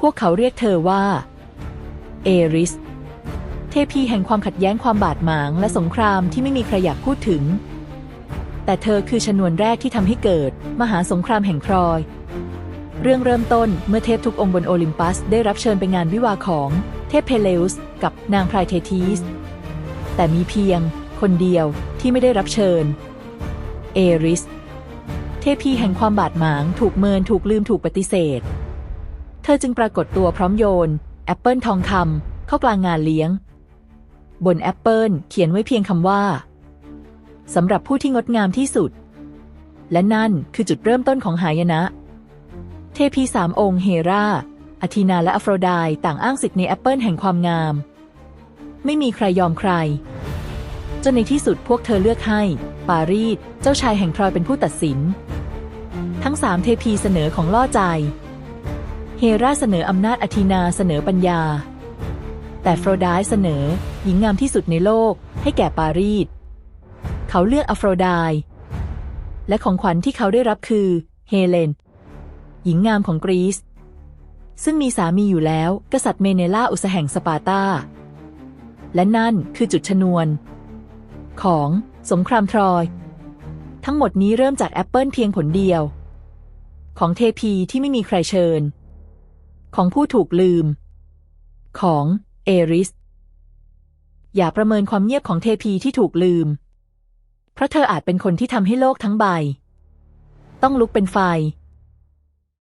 พวกเขาเรียกเธอว่า เอริส เทพีแห่งความขัดแย้งความบาดหมางและสงครามที่ไม่มีใครอยากพูดถึง แต่เธอคือชนวนแรกที่ทำให้เกิด มหาสงครามแห่งทรอย เรื่องเริ่มต้นเมื่อเทพทุกองค์บนโอลิมปัส ได้รับเชิญไปงานวิวาห์ของเทพเพเลอุสกับนางไพรเททีส แต่มีเพียงคนเดียวที่ไม่ได้รับเชิญ เอริส เทพีแห่งความบาดหมางถูกเมินถูกลืมถูกปฏิเสธ ธอจึงปรากฏตัวพร้อมโยน แอปเปิลทองคำเข้ากลางงานเลี้ยง บนแอปเปิลเขียนไว้เพียงคำว่าสำหรับผู้ที่งดงามที่สุด และนั่นคือจุดเริ่มต้นของหายนะ เทพีสามองค์เฮราอธีนาและอโฟรไดต์ต่างอ้างสิทธิ์ในแอปเปิลแห่งความงาม ไม่มีใครยอมใคร จนในที่สุดพวกเธอเลือกให้ ปารีสเจ้าชายแห่งทรอยเป็นผู้ตัดสิน ทั้งสามเทพีเสนอของล่อใจ เฮราเสนออำนาจอธีนาเสนอปัญญา แต่โฟรไดต์เสนอหญิงงามที่สุดในโลกให้แก่ปารีสเขาเลือกอโฟรไดต์และของขวัญที่เขาได้รับคือเฮเลน หญิงงามของกรีซซึ่งมีสามีอยู่แล้ว กษัตริย์เมเนล่าอุสแห่งสปาร์ตา และนั่นคือจุดชนวน ของสงครามทรอย ทั้งหมดนี้เริ่มจากแอปเปิลเพียงผลเดียว ของเทพีที่ไม่มีใครเชิญ ของผู้ถูกลืม ของเอริส อย่าประเมินความเงียบของเทพีที่ถูกลืม เพราะเธออาจเป็นคนที่ทำให้โลกทั้งใบ ต้องลุกเป็นไฟ